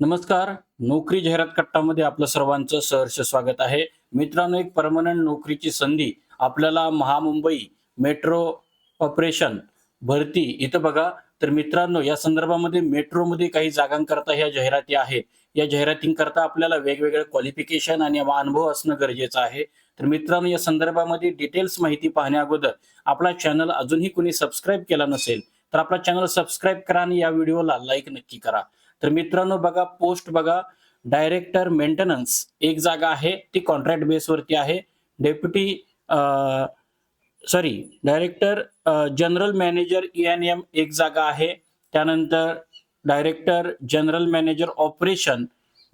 नमस्कार. नोकरी जाहिरात कट्टामध्ये आपलं सर्वांचं सहर्ष स्वागत आहे. मित्रांनो एक परमनंट नोकरीची संधी आपल्याला महामुंबई मेट्रो ऑपरेशन भरती इथं बघा. तर मित्रांनो या संदर्भामध्ये मेट्रोमध्ये काही जागांकरता ह्या जाहिराती आहेत. या जाहिरातींकरता आपल्याला वेगवेगळे क्वालिफिकेशन आणि अनुभव असणं गरजेचं आहे. तर मित्रांनो या संदर्भामध्ये डिटेल्स माहिती पाहण्या अगोदर आपला चॅनल अजूनही कोणी सबस्क्राईब केला नसेल तर आपला चॅनल सबस्क्राईब करा आणि या व्हिडिओला लाईक नक्की करा. तर मित्रांनो बघा पोस्ट बघा. डायरेक्टर मेंटेनन्स एक जागा आहे ती कॉन्ट्रॅक्ट बेसवरती आहे. Deputy sorry director general manager E N M एक जागा आहे. त्यानंतर डायरेक्टर जनरल मॅनेजर ऑपरेशन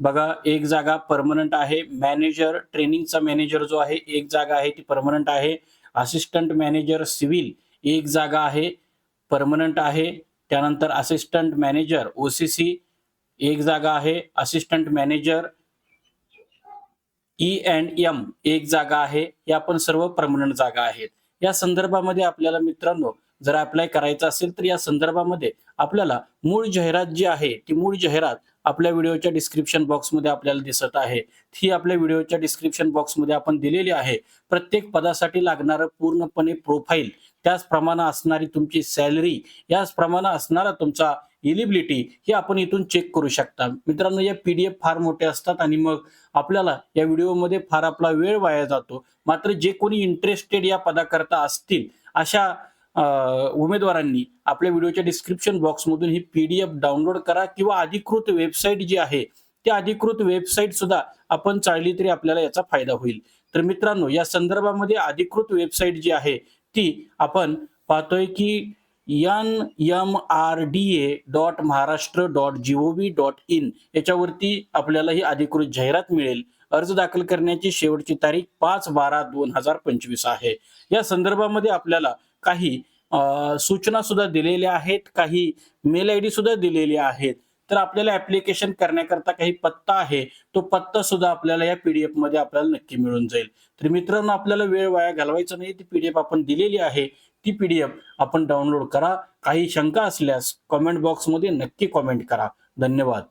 बघा एक जागा परमनंट आहे. मॅनेजर ट्रेनिंगचा मॅनेजर जो आहे एक जागा आहे ती परमनंट आहे. असिस्टंट मॅनेजर सिव्हिल एक जागा आहे परमनंट आहे. त्यानंतर assistant manager O C C एक जागा आहे assistant manager E and M एक जागा आहे या पण सर्व परमनंट जागा आहेत. या संदर्भामध्ये आपल्याला मित्रांनो जर अप्लाय करायचं असेल तर या संदर्भामध्ये आपल्याला मूळ जाहिरात जी आहे ती मूळ जाहिरात आपल्या व्हिडिओच्या डिस्क्रिप्शन बॉक्समध्ये आपल्याला दिसत आहे. ती आपल्या व्हिडिओच्या डिस्क्रिप्शन बॉक्समध्ये आपण दिलेली आहे. प्रत्येक पदासाठी लागणारं पूर्णपणे प्रोफाईल त्याचप्रमाणे असणारी तुमची सॅलरी याचप्रमाणे असणारा तुमचा इलिबिलिटी हे आपण इथून चेक करू शकता. मित्रांनो या पीडीएफ फार मोठे असतात आणि मग आपल्याला या व्हिडिओमध्ये फार आपला वेळ वाया जातो. मात्र जे कोणी इंटरेस्टेड या पदाकरता असतील अशा उमेदवारांनी आपल्या व्हिडिओच्या डिस्क्रिप्शन बॉक्समधून ही पी डी एफ डाउनलोड करा किंवा अधिकृत वेबसाईट जी आहे त्या अधिकृत वेबसाईट सुद्धा आपण चालली तरी आपल्याला याचा फायदा होईल. तर मित्रांनो या संदर्भामध्ये अधिकृत वेबसाईट जी आहे ती आपण पाहतोय की N M R D A dot Maharashtra dot G O V dot in याच्यावरती आपल्याला ही अधिकृत जाहिरात मिळेल. अर्ज दाखल करण्याची शेवटची तारीख पाच बारा दोन हजार पंचवीस आहे. या संदर्भामध्ये आपल्याला काही सूचना सुद्धा दिलेल्या आहेत काही मेल आय डी सुद्धा दिलेली आहेत. तर आपल्याला ऍप्लिकेशन करण्याकरता काही पत्ता आहे तो पत्ता सुद्धा आपल्याला या पीडीएफमध्ये आपल्याला नक्की मिळून जाईल. तर मित्रांनो आपल्याला वेळ वाया घालवायचा नाही. ती पीडीएफ आपण दिलेली आहे ती पीडीएफ आपण डाउनलोड करा. काही शंका असल्यास कमेंट बॉक्समध्ये नक्की कॉमेंट करा. धन्यवाद.